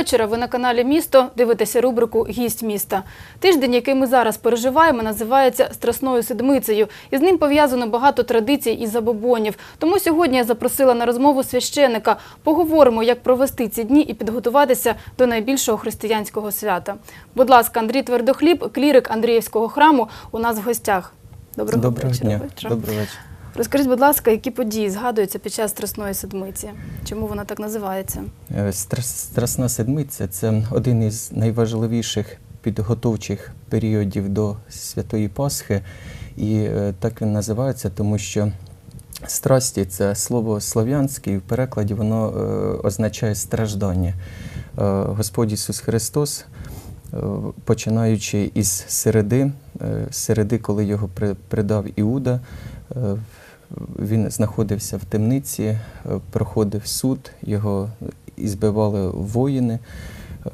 Доброго вечора. Ви на каналі Місто. Дивитеся рубрику Гість міста. Тиждень, який ми зараз переживаємо, називається Страсною седмицею. І з ним пов'язано багато традицій і забобонів. Тому сьогодні я запросила на розмову священика. Поговоримо, як провести ці дні і підготуватися до найбільшого християнського свята. Будь ласка, Андрій Твердохліб, клірик Андріївського храму, у нас в гостях. Доброго, Доброго вечора. дня. вечора. Добрий вечір. Розкажіть, будь ласка, які події згадуються під час Страсної седмиці? Чому вона так називається? Е, Страс- Страсна седмиця це один із найважливіших підготовчих періодів до Святої Пасхи. І е, так він називається, тому що страсті це слово слов'янське, і в перекладі воно е, означає страждання. Господь Ісус Христос, починаючи із середи, середи, коли його при- придав Іуда, він знаходився в темниці, е, проходив суд, його ізбивали воїни,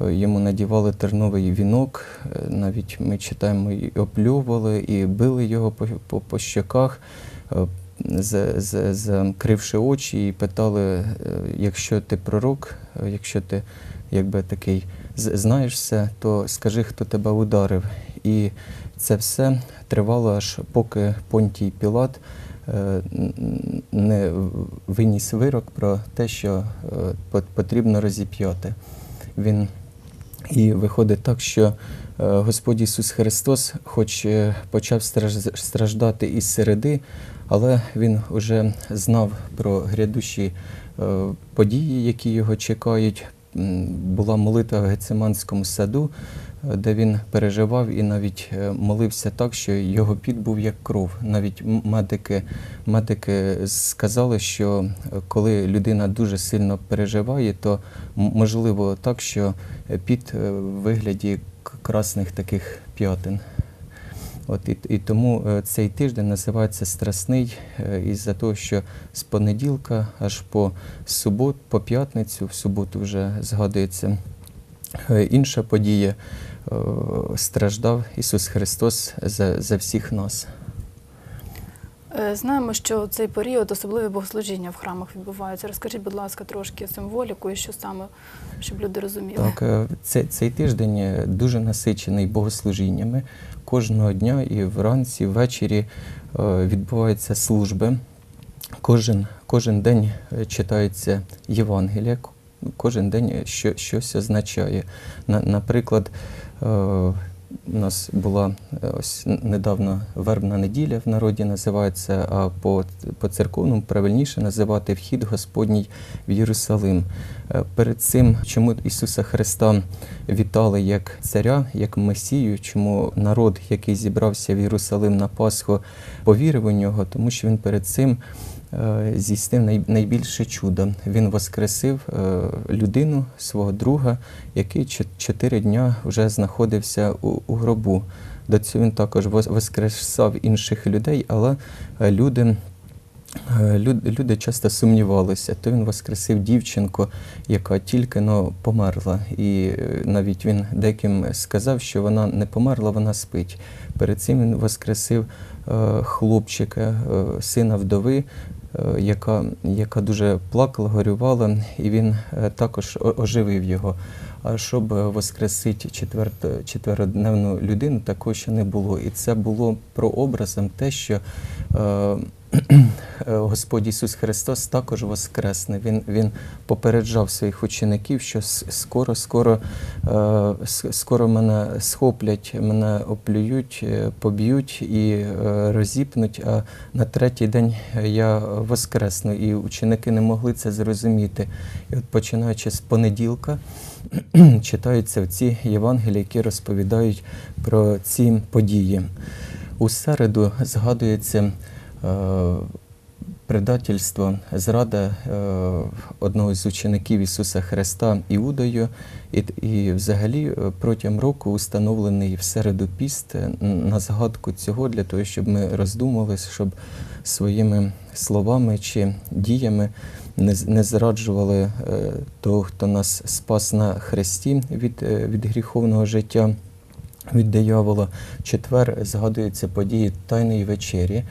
е, йому надівали терновий вінок, е, навіть ми читаємо, і оплювали, і били його по, по, по щоках, закривши очі, і питали, якщо ти пророк, якщо ти якби такий знаєш то скажи, хто тебе ударив. І це все тривало аж поки Понтій Пілат не виніс вирок про те, що е, потрібно розіп'яти. Він і виходить так, що е, Господь Ісус Христос, хоч е, почав страж- страждати із середи, але Він вже знав про грядущі е, події, які його чекають. Була молитва в Гециманському саду, е, де він переживав і навіть е, молився так, що його піт був як кров. Навіть медики, медики сказали, що е, коли людина дуже сильно переживає, то можливо так, що піт е, в вигляді красних таких п'ятин. От і, і тому цей тиждень називається страсний із-за того, що з понеділка аж по субот, по п'ятницю, в суботу вже згадується інша подія. Е, Страждав Ісус Христос за, за всіх нас. Е, Знаємо, що цей період особливі богослужіння в храмах відбуваються. Розкажіть, будь ласка, трошки символіку і що саме, щоб люди розуміли. Так, е, цей, цей тиждень дуже насичений богослужіннями. Кожного дня і вранці, і ввечері відбуваються служби. Кожен, кожен день читається Євангелія, кожен день що, щось означає. На, наприклад, у нас була е, ось недавно вербна неділя в народі називається, а по, по церковному правильніше називати вхід Господній в Єрусалим. Е, Перед цим, чому Ісуса Христа вітали як царя, як Месію, чому народ, який зібрався в Єрусалим на Пасху, повірив у нього, тому що він перед цим е, здійснив найбільше чудо. Він воскресив е, людину, свого друга, який чо- чотири дня вже знаходився у, гробу. До цього він також воскресав інших людей, але е, люди. Е, Люди часто сумнівалися, то він воскресив дівчинку, яка тільки но померла. І е, навіть він деяким сказав, що вона не померла, вона спить. Перед цим він воскресив е, хлопчика, е, сина вдови, е, яка, яка дуже плакала, горювала, і він е, також оживив його. А щоб е, воскресити четверто, четверодневну людину, такого ще не було. І це було прообразом те, що е, е, Господь Ісус Христос також воскресне. Він, він попереджав своїх учеників, що скоро, скоро, е, скоро мене схоплять, мене оплюють, е, поб'ють і е, розіпнуть, а на третій день я воскресну. І ученики не могли це зрозуміти. І от починаючи з понеділка, читаються ці Євангелії, які розповідають про ці події. У середу згадується е, предательство, зрада е, одного з учеників Ісуса Христа Іудою. І, і взагалі е, протягом року установлений в середу піст е, на згадку цього для того, щоб ми роздумали, щоб своїми словами чи діями не, не зраджували е, того, хто нас спас на хресті від, е, від гріховного життя від диявола. Четвер згадуються події Тайної вечері, е,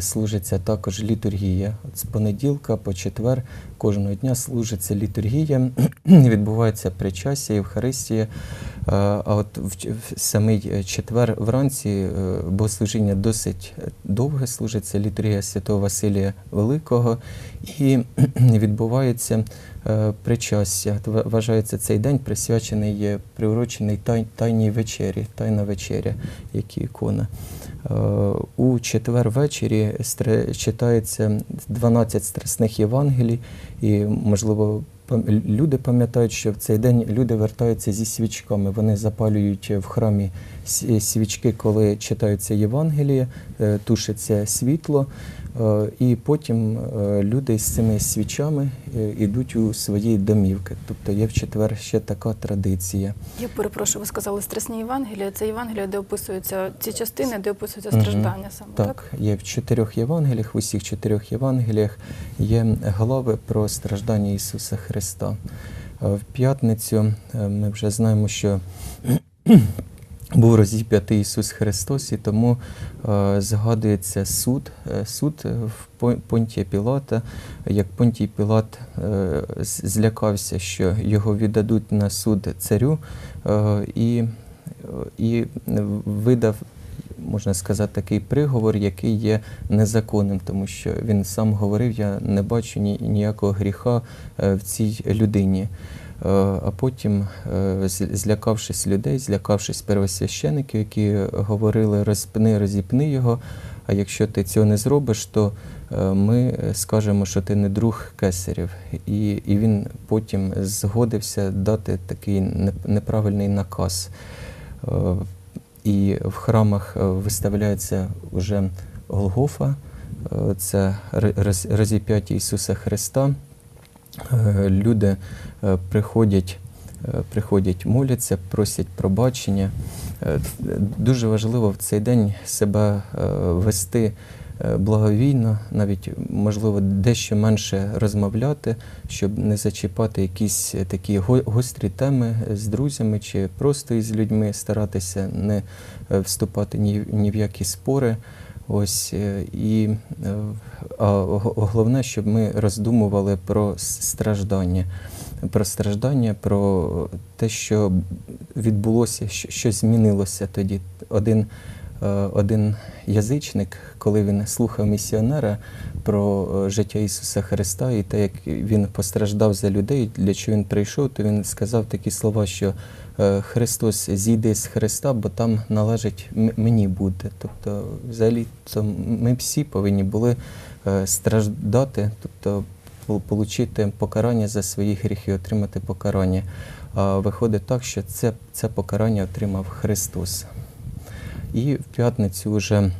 служиться також літургія. От з понеділка по четвер кожного дня служиться літургія, відбувається причастя, Євхаристія. Е, А от в самий е, четвер вранці е, богослужіння досить е, довге служиться літургія Святого Василія Великого і відбувається е, причастя. Вважається цей день присвячений, е, приурочений тайній вечері, тайна вечеря, як ікона. Е, У четвер ввечері стре- читається 12 страсних Євангелій, і, можливо, люди пам'ятають, що в цей день люди вертаються зі свічками. Вони запалюють в храмі свічки, коли читаються Євангелія, е, тушиться світло, е, і потім е, люди з цими свічами йдуть у свої домівки. Тобто є в четвер ще така традиція. Я перепрошую, ви сказали стресні Євангелія. Це Євангелія, де описуються ці частини, де описуються страждання саме, так? Так, є в чотирьох Євангеліях, в усіх чотирьох Євангеліях є глави про страждання Ісуса Христа. Е, В п'ятницю е, ми вже знаємо, що був розіп'ятий Ісус Христос, і тому е, згадується суд, суд в Пон- Понтія Пілата, як Понтій Пілат злякався, що його віддадуть на суд царю, і, і видав можна сказати, такий приговор, який є незаконним, тому що він сам говорив: я не бачу ні, ніякого гріха е, в цій людині. Е, А потім, е, злякавшись людей, злякавшись первосвящеників, які говорили розпни, розіпни його. А якщо ти цього не зробиш, то ми скажемо, що ти не друг кесарів. І, і він потім згодився дати такий неправильний наказ. І в храмах е, виставляється вже Голгофа, е, це розіп'ять Ісуса Христа. Е, Люди приходять, приходять, моляться, просять пробачення. Дуже важливо в цей день себе вести благовійно, навіть можливо дещо менше розмовляти, щоб не зачіпати якісь е, такі гострі теми з друзями чи просто із людьми, старатися не е, вступати ні, ні в які спори. Ось е, і е, а головне, щоб ми роздумували про страждання, про страждання, про те, що відбулося, що, змінилося тоді. Один, е, один язичник, коли він слухав місіонера про е, життя Ісуса Христа і те, як він постраждав за людей, для чого він прийшов, то він сказав такі слова, що е, Христос зійде з Христа, бо там належить мені бути. Тобто, взагалі, то ми всі повинні були е, страждати, тобто отримати покарання за свої гріхи, отримати покарання. А виходить так, що це, це покарання отримав Христос. І в п'ятницю вже е,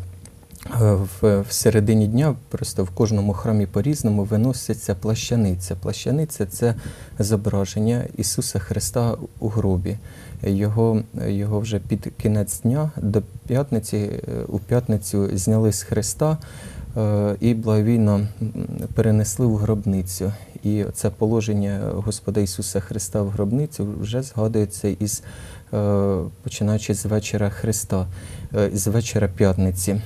в, середині дня, просто в кожному храмі по-різному виноситься плащаниця. Плащаниця це зображення Ісуса Христа у гробі. Його, його вже під кінець дня до п'ятниці, е, у п'ятницю зняли з Христа і благовійно перенесли в гробницю. І це положення Господа Ісуса Христа в гробницю вже згадується із е, починаючи з вечора Христа, е, з вечора п'ятниці.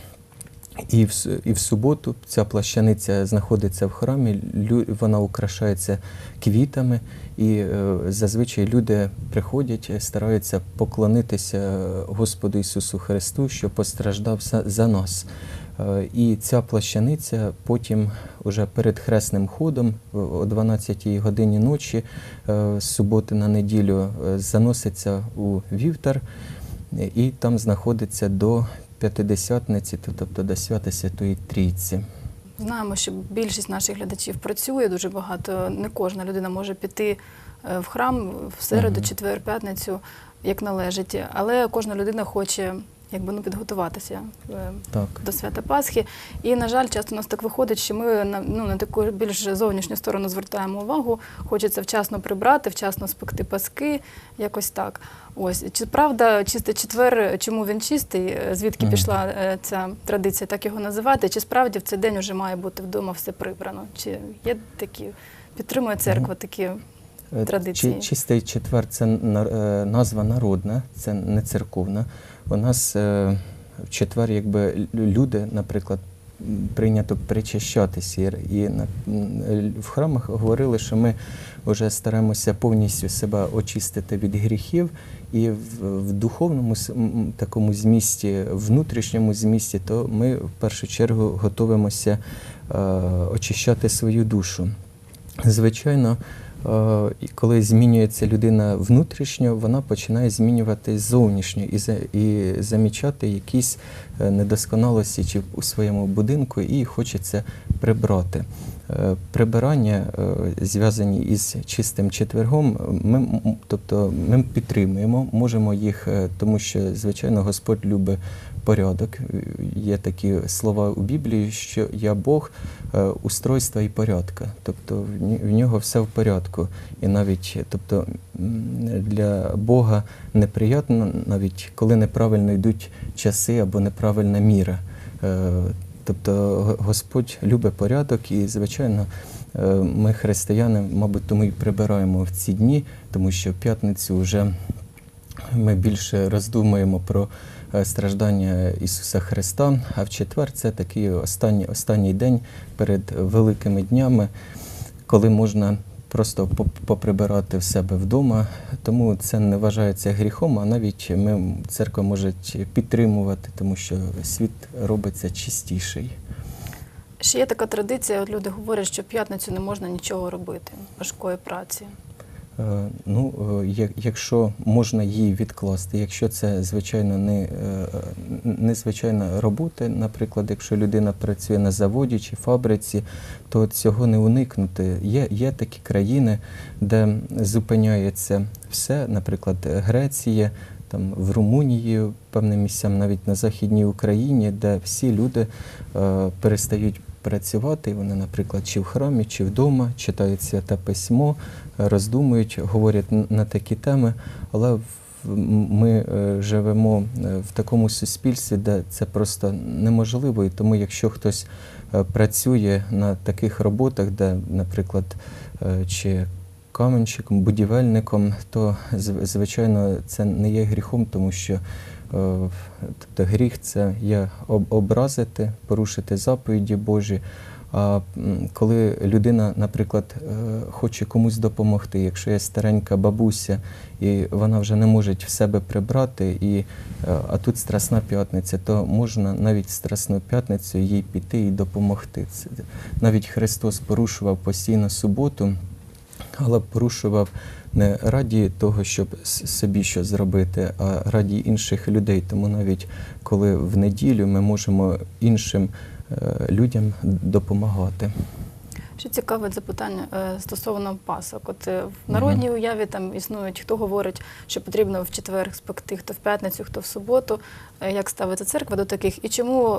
І в, і в суботу ця плащаниця знаходиться в храмі, вона украшається квітами, і е, зазвичай люди приходять, е, стараються поклонитися е, Господу Ісусу Христу, що постраждав за нас. Е, І ця плащаниця потім, уже перед хресним ходом, о 12 годині ночі, е, з суботи на неділю, е, заноситься у вівтар, і там знаходиться до П'ятидесятниці, то- тобто до свята Святої Трійці. Знаємо, що більшість наших глядачів працює дуже багато. Не кожна людина може піти в храм в середу, четвер, п'ятницю, як належить. Але кожна людина хоче якби ну підготуватися е, Так. до свята Пасхи. І, на жаль, часто у нас так виходить, що ми на, ну, на таку більш зовнішню сторону звертаємо увагу. Хочеться вчасно прибрати, вчасно спекти паски, якось так. Ось чи правда, чистий четвер, чому він чистий? е, Звідки Мгм. пішла е, ця традиція так його називати? Чи справді в цей день вже має бути вдома все прибрано? Чи є такі підтримує церква такі? Е, Традиції. Чи, чистий четвер це е, назва народна, це не церковна. У нас е, в четвер, якби люди, наприклад, прийнято причащатися. І, в храмах говорили, що ми вже стараємося повністю себе очистити від гріхів, і в, духовному такому змісті, внутрішньому змісті, то ми в першу чергу готуємося очищати свою душу. Звичайно, і коли змінюється людина внутрішньо, вона починає змінюватись зовнішньо і, за- і замічати якісь е, недосконалості чи у своєму будинку, і хочеться прибрати. Е, Прибирання, е, зв'язані із чистим четвергом, ми, тобто ми підтримуємо, можемо їх, е, тому що, звичайно, Господь любить порядок. Є такі слова у Біблії, що я Бог устройства і порядка. Тобто в нього все в порядку. І навіть тобто, для Бога неприємно, навіть коли неправильно йдуть часи або неправильна міра. Тобто Господь любить порядок, і, звичайно, е, ми, християни, мабуть, тому і прибираємо в ці дні, тому що в п'ятницю вже ми більше роздумуємо про е, страждання Ісуса Христа, а в четвер це такий останній, останній день перед великими днями, коли можна просто поприбирати в себе вдома. Тому це не вважається гріхом, а навіть ми, церква може підтримувати, тому що світ робиться чистіший. Ще є така традиція, люди говорять, що в п'ятницю не можна нічого робити, важкої праці. Е, Ну, е, як- якщо можна її відкласти, якщо це звичайно не, е, не звичайна робота, наприклад, якщо людина працює на заводі чи фабриці, то цього не уникнути. Є, є такі країни, де зупиняється все, наприклад, Греція, там в Румунії, певним місцям, навіть на Західній Україні, де всі люди перестають працювати. Вони, наприклад, чи в храмі, чи вдома читають святе письмо, роздумують, говорять на такі теми. Але ми е, живемо е, в такому суспільстві, де це просто неможливо. І тому, якщо хтось е, працює на таких роботах, де, наприклад, чи каменщиком, будівельником, то звичайно це не є гріхом, тому що тобто гріх це є образити, порушити заповіді Божі. А коли людина, наприклад, е, хоче комусь допомогти, якщо є старенька бабуся, і вона вже не може в себе прибрати, і, е, а тут Страсна п'ятниця, то можна навіть Страсну п'ятницю їй піти і допомогти. Навіть Христос порушував постійно суботу, але порушував не раді того, щоб собі щось зробити, а раді інших людей. Тому навіть коли в неділю ми можемо іншим е, людям допомагати. Ще цікаве запитання е, стосовно пасок. От е, в народній уяві там існують, хто говорить, що потрібно в четвер спекти, хто в п'ятницю, хто в суботу. Як ставиться церква до таких? І чому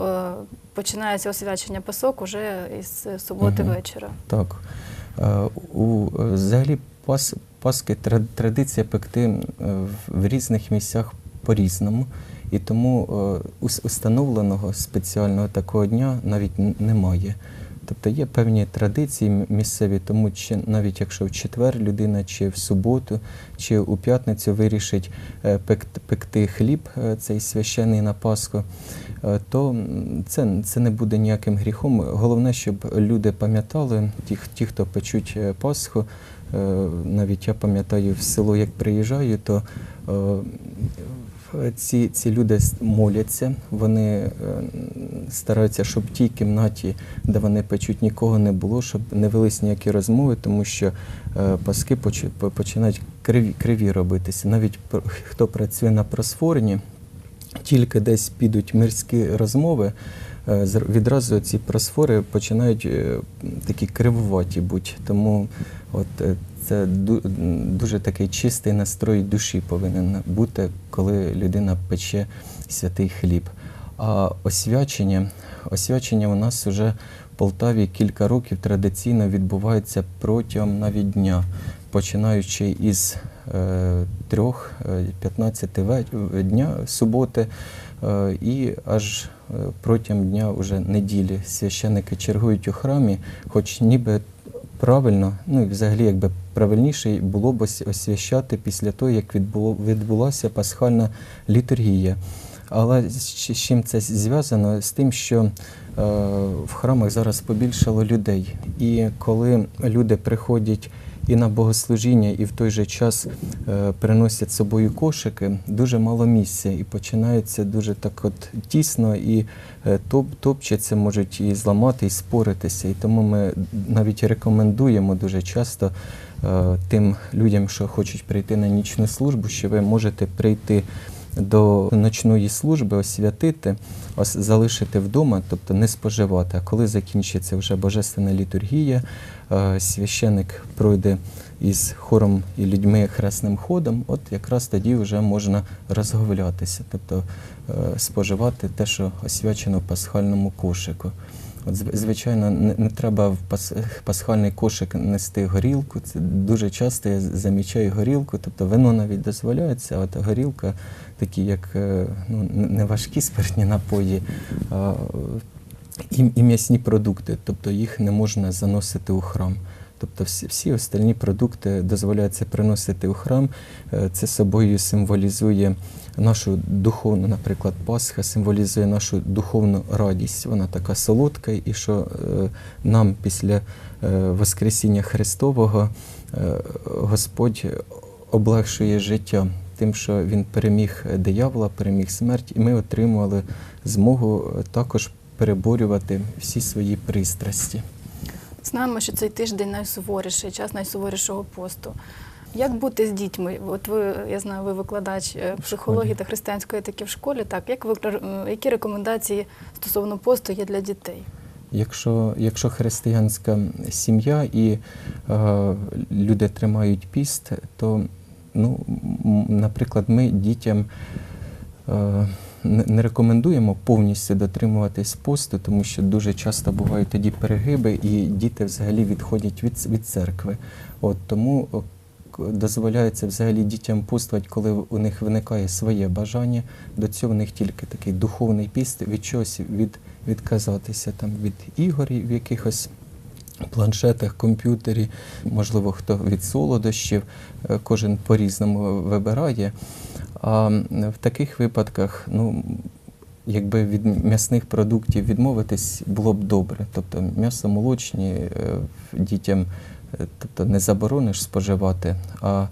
починається освячення пасок уже із суботи Мгм. вечора? Так. Е, У, взагалі пас, паски традиція пекти е, в, в різних місцях по-різному. І тому е, установленого спеціального такого дня навіть немає. Тобто є певні традиції місцеві, тому чи навіть якщо в четвер людина, чи в суботу, чи у п'ятницю вирішить е, пекти хліб, е, цей священий на Пасху, е, то це, це не буде ніяким гріхом. Головне, щоб люди пам'ятали, ті, ті хто печуть Пасху, навіть я пам'ятаю в село, як приїжджаю, то ці, ці люди моляться, вони е, стараються, щоб в тій кімнаті, де вони печуть, нікого не було, щоб не велись ніякі розмови, тому що е, паски починають криві, криві робитися. Навіть хто працює на просфорні, тільки десь підуть мирські розмови, відразу ці просфори починають е, такі кривуваті бути. Тому от е, це дуже такий чистий настрой душі повинен бути, коли людина пече святий хліб. А освячення, освячення у нас вже в Полтаві кілька років традиційно відбувається протягом навіть дня, починаючи із е, 3-15 дня суботи е, і аж е, протягом дня уже неділі священники чергують у храмі, хоч ніби правильно, ну і взагалі якби правильніше було б освящати після того, як відбуло, відбулася пасхальна літургія. Але з чим це зв'язано? З тим, що е, в храмах зараз побільшало людей. І коли люди приходять і на богослужіння, і в той же час е, приносять з собою кошики, дуже мало місця, і починається дуже так от тісно, і е, топ, топчаться, можуть і зламати, і споритися. І тому ми навіть рекомендуємо дуже часто е, тим людям, що хочуть прийти на нічну службу, що ви можете прийти до ночної служби, освятити, ос- залишити вдома, тобто не споживати. А коли закінчиться вже божественна літургія, е, священик пройде із хором і людьми хресним ходом, от якраз тоді вже можна розговлятися, тобто е, споживати те, що освячено пасхальному кошику. От, звичайно, не, не треба в пас, пасхальний кошик нести горілку. Це дуже часто я замічаю горілку, тобто вино навіть дозволяється, а от горілка, такі як е, ну, не не важкі спиртні напої, і, і м'ясні продукти, тобто їх не можна заносити у храм. Тобто всі, всі остальні продукти дозволяється приносити у храм. Е, Це собою символізує нашу духовну, наприклад, Пасха символізує нашу духовну радість. Вона така солодка, і що е, нам після е, Воскресіння Христового Господь облегшує життя тим, що Він переміг диявола, переміг смерть, і ми отримували змогу також переборювати всі свої пристрасті. Знаємо, що цей тиждень найсуворіший, час найсуворішого посту. Як бути з дітьми? От ви, я знаю, ви викладач е, психології та християнської етики в школі. Так, як ви е, які рекомендації стосовно посту є для дітей? Якщо, якщо християнська сім'я і е, люди тримають піст, то, ну, наприклад, ми дітям е, не рекомендуємо повністю дотримуватись посту, тому що дуже часто бувають тоді перегиби, і діти взагалі відходять від, від церкви. От, тому дозволяється взагалі дітям постувати, коли у них виникає своє бажання. До цього у них тільки такий духовний піст, від чогось від, відказатися там, від ігор в якихось планшетах, комп'ютері, можливо, хто від солодощів, е, кожен по-різному вибирає. А в таких випадках, ну, якби від м'ясних продуктів відмовитись було б добре. Тобто м'ясо молочні е, дітям е, тобто не заборониш споживати, а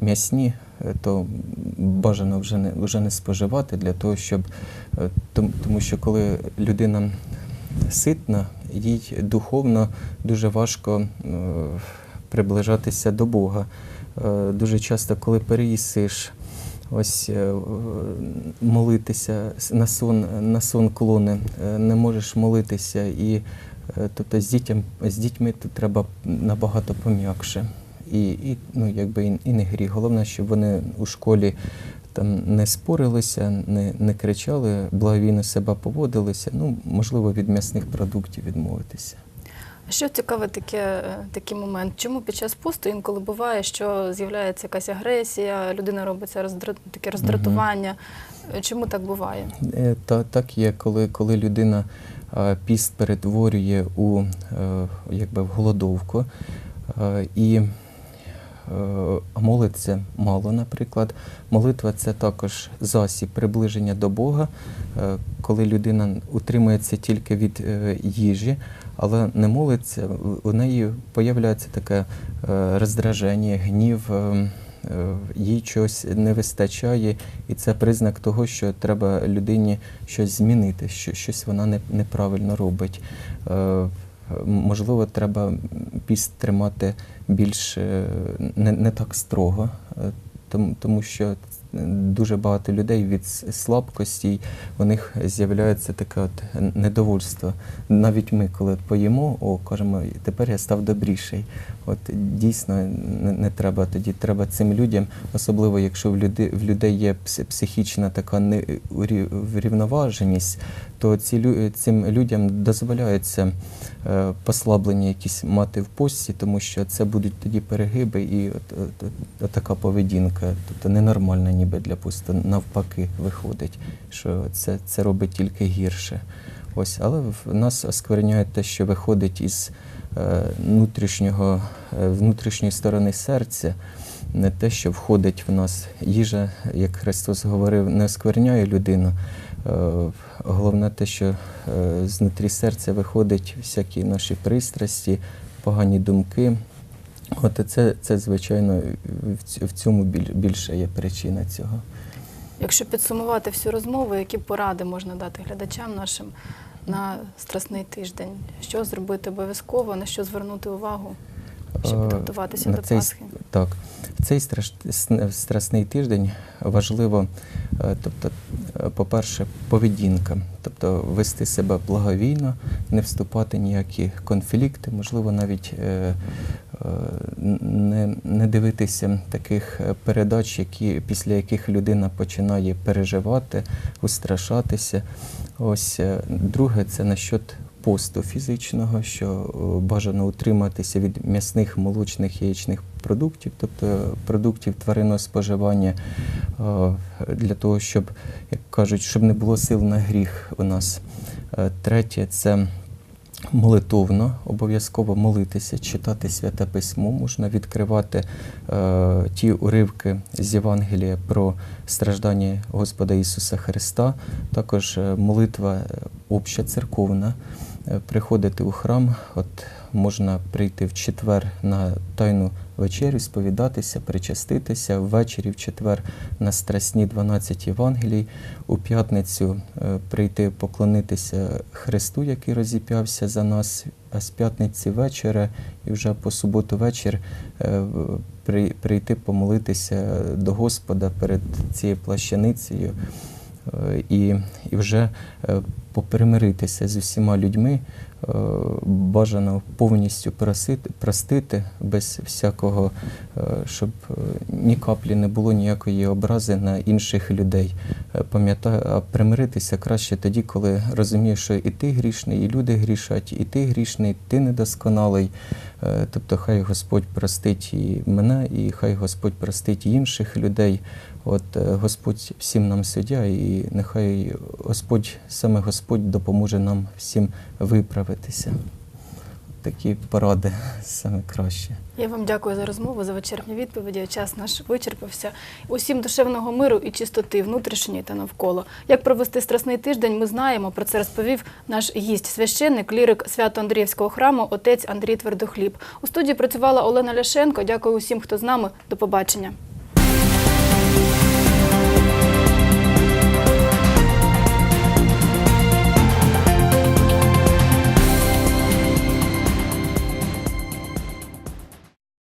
м'ясні то бажано вже не, вже не споживати для того, щоб тому що коли людина ситна, їй духовно дуже важко е, приближатися до Бога. Е, Дуже часто, коли переїсиш, ось е, молитися на сон, на сон клони, не можеш молитися, і тобто з, дітям, з дітьми тут треба набагато пом'якше. І, і, ну, якби і, не гріх. Головне, щоб вони у школі там не спорилися, не, не кричали, благовійно себе поводилися. Ну, можливо, від м'ясних продуктів відмовитися. Що цікаве таке, е, такий момент? Чому під час посту інколи буває, що з'являється якась агресія, людина робиться роздра... таке роздратування? Е, Чому так буває? Е, Та, так є, коли, коли людина е, піст перетворює у якби в голодовку і молиться мало, наприклад. Молитва це також засіб приближення до Бога, е, коли людина утримується тільки від е, їжі, але не молиться, у- неї появляється таке е, роздраження, гнів. е, е, їй чогось не вистачає, і це признак того, що треба людині щось змінити, що щось вона неправильно робить. Можливо, треба піст тримати більш е, не, не так строго, е, тому що дуже багато людей від слабкості у них з'являється таке от недовольство. Навіть ми, коли поїмо, о, кажемо, тепер я став добріший. От дійсно не, не треба тоді. Треба цим людям, особливо якщо в людей, в людей є психічна така неврівноваженість, то ці цим людям дозволяється е, послаблення якісь мати в пості, тому що це будуть тоді перегиби і от, от, от, от така поведінка, тобто ненормальна ніби для посту, навпаки виходить, що це, це робить тільки гірше. Ось, але в нас оскверняє те, що виходить із е, внутрішнього, е, внутрішньої сторони серця. не те, що входить в нас їжа, як Христос говорив, не оскверняє людину. Е, Головне те, що знутрі серця виходять всякі наші пристрасті, погані думки. От це, це звичайно, в ць- в цьому біль- більше є причина цього. Якщо підсумувати всю розмову, які поради можна дати глядачам нашим на страсний тиждень? Що зробити обов'язково, на що звернути увагу, щоб Е, підготуватися до цей, Пасхи? Так, в цей страш- страсний тиждень важливо, е, тобто, е, по-перше, поведінка, тобто вести себе благовійно, не вступати в ніякі конфлікти, можливо, навіть не, не дивитися таких е, передач, які, після яких людина починає переживати, устрашатися. Ось е, друге, це насчет посту фізичного, що е, бажано утриматися від м'ясних, молочних, яєчних продуктів, тобто продуктів тваринного споживання, е, для того, щоб, як кажуть, щоб не було сил на гріх у нас. Е, Третє це молитовно, обов'язково молитися, читати святе письмо, можна відкривати е, ті уривки з Євангелія про страждання Господа Ісуса Христа, також е, молитва е, обща церковна, е, приходити у храм, от можна прийти в четвер на тайну вечерю, сповідатися, причаститися, ввечері в четвер на страсні 12 Євангелій, у п'ятницю е, прийти поклонитися Христу, який розіп'явся за нас, а з п'ятниці вечора і вже по суботу вечір е, прийти помолитися до Господа перед цією плащаницею. Е, і, і вже попримиритися з усіма людьми, е, бажано повністю просити, простити без всякого, е, щоб е, ні каплі не було ніякої образи на інших людей. Пам'ятаю, а примиритися краще тоді, коли розумієш, що і ти грішний, і люди грішать, і ти грішний, ти недосконалий. Тобто хай Господь простить і мене, і хай Господь простить і інших людей. От Господь всім нам суддя, і нехай Господь, саме Господь допоможе нам всім виправитися. Такі поради саме краще. Я вам дякую за розмову, за вичерпні відповіді. Час наш вичерпався. Усім душевного миру і чистоти внутрішньої та навколо. Як провести страсний тиждень, ми знаємо. Про це розповів наш гість, священник, лірик Свято-Андріївського храму, отець Андрій Твердохліб. У студії працювала Олена Ляшенко. Дякую усім, хто з нами. До побачення.